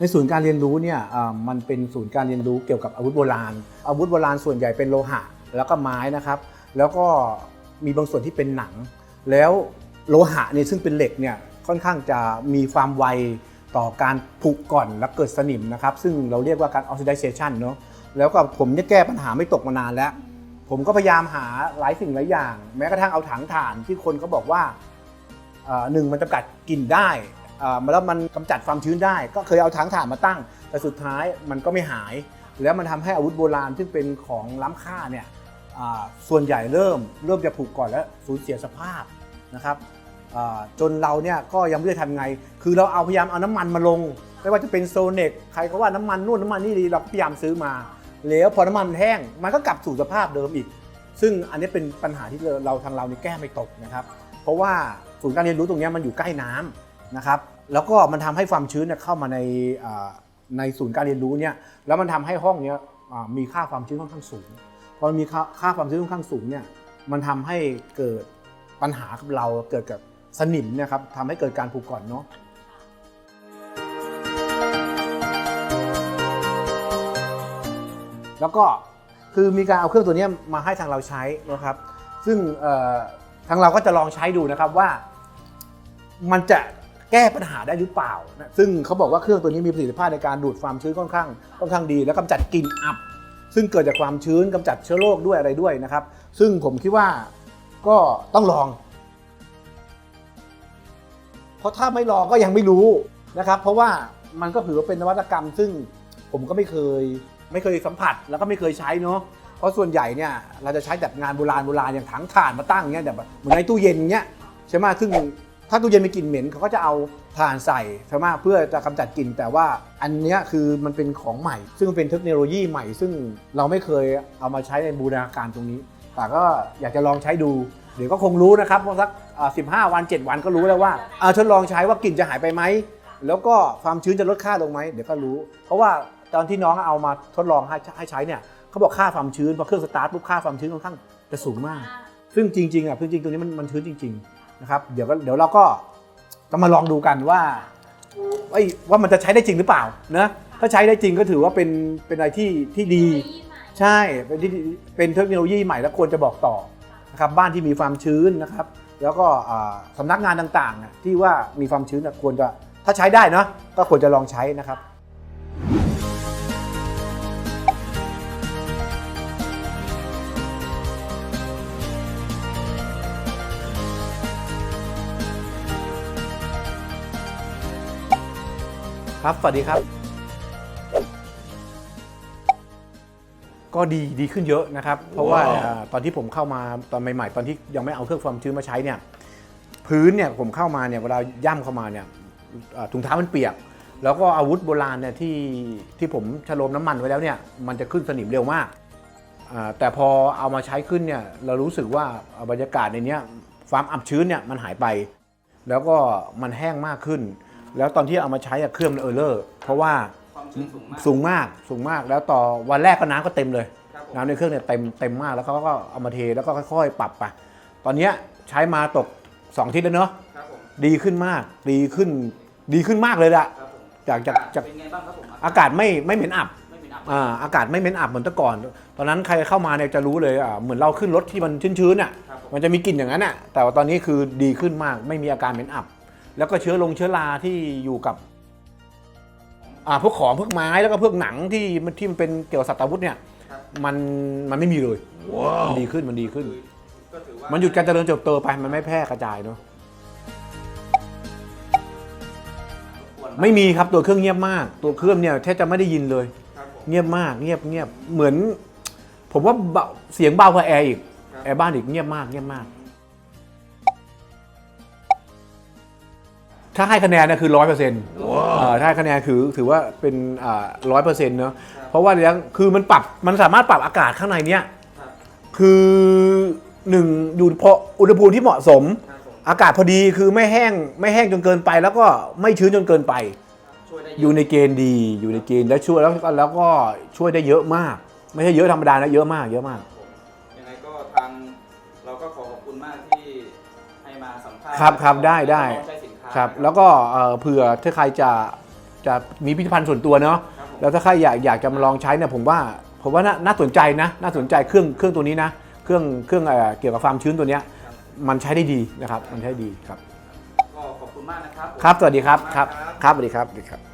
ในศูนย์การเรียนรู้เนี่ยมันเป็นศูนย์การเรียนรู้เกี่ยวกับอาวุธโบราณ อาวุธโบราณส่วนใหญ่เป็นโลหะแล้วก็ไม้นะครับ แล้วก็มีบางส่วนที่เป็นหนัง แล้วโลหะเนี่ยซึ่งเป็นเหล็กเนี่ยค่อนข้างจะมีความไวต่อการผุก่อนและเกิดสนิมนะครับ ซึ่งเราเรียกว่าการ oxidization เนาะแล้วก็ผมเนี่ยแก้ปัญหาไม่ตกมานานแล้ว ผมก็พยายามหาหลายสิ่งหลายอย่าง แม้กระทั่งเอาถังถ่านที่คนเขาบอกว่าหนึ่งมันจำกัดกลิ่นได้ แล้วมันกำจัดความชื้นได้ ก็เคยเอาถังถ่านมาตั้ง แต่สุดท้ายมันก็ไม่หาย แล้วมันทำให้อาวุธโบราณซึ่งเป็นของล้ำค่าเนี่ยส่วนใหญ่เริ่มเริ่มจะผุก่อนและสูญเสียสภาพนะครับจนเราเนี่ยก็ยังไม่ได้ทำไง คือเราเอาพยายามเอาน้ำมันมาลง ไม่ว่าจะเป็นโซเน็กใครก็ว่าน้ำมันนู่นน้ำมันนี่ดีเราก็พยายามซื้อมา แล้วพอน้ำมันแห้งมันก็กลับสู่สภาพเดิมอีก ซึ่งอันนี้เป็นปัญหาที่เราทางเรานี่แก้ไม่ตกนะครับ เพราะว่าศูนย์การเรียนรู้ตรงนี้มันอยู่ใกล้น้ำ นะครับแล้วก็มันทำให้ความชื้นเข้ามาในในศูนย์การเรียนรู้เนี่ยแล้วมันทำให้ห้องเนี้ยมีค่าความชื้นค่อนข้างสูงพอมีค่าความชื้นค่อนข้างสูงเนี่ยมันทำให้เกิดปัญหากับเราเกิดกับสนิมนะครับทำให้เกิดการผุก่อนเนาะแล้วก็คือมีการเอาเครื่องตัวนี้มาให้ทางเราใช้นะครับ ซึ่งทางเราก็จะลองใช้ดูนะครับว่ามันจะ แก้ปัญหาได้หรือเปล่านะซึ่งเขาบอกว่าเครื่องตัวนี้มีประสิทธิภาพในการดูดความชื้นค่อนข้างค่อนข้างดี แล้วกำจัดกลิ่นอับ ซึ่งเกิดจากความชื้นกำจัดเชื้อโรคด้วยอะไรด้วยนะครับ ซึ่งผมคิดว่าก็ต้องลอง เพราะถ้าไม่ลองก็ยังไม่รู้นะครับ เพราะว่ามันก็ถือว่าเป็นนวัตกรรม ซึ่งผมก็ไม่เคยไม่เคยสัมผัสแล้วก็ไม่เคยใช้เนาะเพราะส่วนใหญ่เนี่ยเราจะใช้แบบงานโบราณโบราณอย่างถังถ่านมาตั้งเงี้ยแบบเหมือนในตู้เย็นเงี้ยใช่ไหมซึ่ง ถ้าตู้เย็นมีกลิ่นเหม็นเขาก็จะเอาถ่านใส่ใช่ไหมเพื่อจะกำจัดกลิ่นแต่ว่าอันเนี้ยคือมันเป็นของใหม่ ซึ่งมันเป็นเทคโนโลยีใหม่ ซึ่งเราไม่เคยเอามาใช้ในบูรณาการตรงนี้ แต่ก็อยากจะลองใช้ดูเดี๋ยวก็คงรู้นะครับเพราะสักอ่า15 วัน 7 วันก็รู้แล้วว่าอ่าทดลองใช้ว่ากลิ่นจะหายไปไหมแล้วก็ความชื้นจะลดค่าลงไหมเดี๋ยวก็รู้ เพราะว่าตอนที่น้องเอามาทดลองให้ให้ใช้เนี่ยเขาบอกค่าความชื้นพอเครื่องสตาร์ทปุ๊บค่าความชื้นค่อนข้างจะสูงมาก ซึ่งจริงๆอะพื้นจริงตรงนี้มันมันชื้นจริง ๆ นะครับเดี๋ยวก็เดี๋ยวเราก็จะมาลองดูกันว่าเอ้ยว่ามันจะใช้ได้จริงหรือเปล่านะถ้าใช้ได้จริงก็ถือว่าเป็นเป็นอะไรที่ที่ดี ใช่เป็นที่เป็นเทคโนโลยีใหม่แล้วควรจะบอกต่อนะครับบ้านที่มีความชื้นนะครับ แล้วก็อ่าสำนักงานต่างๆน่ะที่ว่ามีความชื้นน่ะควรจะถ้าใช้ได้เนาะก็ควรจะลองใช้นะครับ ครับ สวัสดีครับ ก็ดีดีขึ้นเยอะนะครับ เพราะว่าอ่าตอนที่ผมเข้ามาตอนใหม่ๆ ตอนที่ยังไม่เอาเครื่องความชื้นมาใช้เนี่ย พื้นเนี่ยผมเข้ามาเนี่ยเวลาย่ำเข้ามาเนี่ยอ่าถุงเท้ามันเปียก แล้วก็อาวุธโบราณเนี่ยที่ที่ผมชโลมน้ำมันไว้แล้วเนี่ยมันจะขึ้นสนิมเร็วมากอ่าแต่พอเอามาใช้ขึ้นเนี่ยเรารู้สึกว่าบรรยากาศในเนี้ยความอับชื้นเนี่ยมันหายไป แล้วก็มันแห้งมากขึ้น แล้วตอนที่เอามาใช้อะเครื่องมันเออร์เลอร์ เพราะว่าความชื้นสูงมาก สูงมากสูงมาก แล้วต่อวันแรกก็น้ำก็เต็มเลย ครับผม น้ำในเครื่องเนี่ยเต็มเต็มมากแล้วเขาก็เอามาเทแล้วก็ค่อยๆ ปรับไปตอนเนี้ยใช้มาตก2อาทิตย์แล้วเนาะครับผมดีขึ้นมาก ดีขึ้นดีขึ้นมากเลยละครับผมจากจากจากเป็นไงบ้างครับผมอากาศไม่ไม่เหม็นอับ ไม่เป็นอับอ่าอากาศไม่เหม็นอับเหมือนแต่ก่อน ตอนนั้นใครเข้ามาเนี่ยจะรู้เลยอ่าเหมือนเราขึ้นรถที่มันชื้นๆอะ ครับผมมันจะมีกลิ่นอย่างนั้นอะ แต่ว่าตอนนี้คือดีขึ้นมาก ไม่มีอาการเหม็นอับ แล้วก็เชื้อลงเชื้อราที่อยู่กับอ่าพวกของพวกไม้แล้วก็พวกหนังที่มันที่มันเป็นเกี่ยวกับสัตว์อาวุธเนี่ยครับมันมันไม่มีเลยมันดีขึ้นมันดีขึ้นคือก็ถือว่า มันหยุดการเจริญเติบโตไปมันไม่แพร่กระจายเนาะควรไม่มีครับตัวเครื่องเงียบมาก ตัวเครื่องเนี่ยแทบจะไม่ได้ยินเลย ครับผม เงียบมากเงียบเงียบเหมือน ผมว่าเบาเสียงเบากว่าแอร์อีก ครับ แอร์บ้านอีกเงียบมากเงียบมาก ถ้าให้คะแนนนะคือร้อยเปอร์เซ็นต์ถ้าให้คะแนนคือถือว่าเป็นร้อยเปอร์เซ็นต์เนาะเพราะว่าเรื่องคือมันปรับมันสามารถปรับอากาศข้างในเนี้ยครับคือหนึ่งอยู่พออุณหภูมิที่เหมาะสมครับผมอากาศพอดีคือไม่แห้งไม่แห้งจนเกินไป แล้วก็ไม่ชื้นจนเกินไปช่วยได้อยู่ในเกณฑ์ดีอยู่ในเกณฑ์แล้วช่วยแล้วแล้วก็ช่วยได้เยอะมาก ไม่ใช่เยอะธรรมดานะเยอะมาก เยอะมากผมยังไงก็ทางเราก็ขอขอบคุณมากที่ให้มาสัมภาษณ์ครับครับได้ได้ลองใช้สิน ค้าครับ แล้วก็เอ่อเผื่อถ้าใครจะจะมีพิพิธภัณฑ์ส่วนตัวเนาะครับผมแล้วถ้าใครอยากอยากจะมาลองใช้เนี่ยผมว่าผมว่าน่าน่าสนใจนะน่าสนใจเครื่องเครื่องตัวนี้นะ เครื่องเครื่องเอ่อเกี่ยวกับความชื้นตัวเนี้ยครับมันใช้ได้ดีนะครับ มันใช้ดีครับก็ขอบคุณมากนะครับผมครับสวัสดีครับขอณครับมากครับสวัสดีครับสวัสดีครับ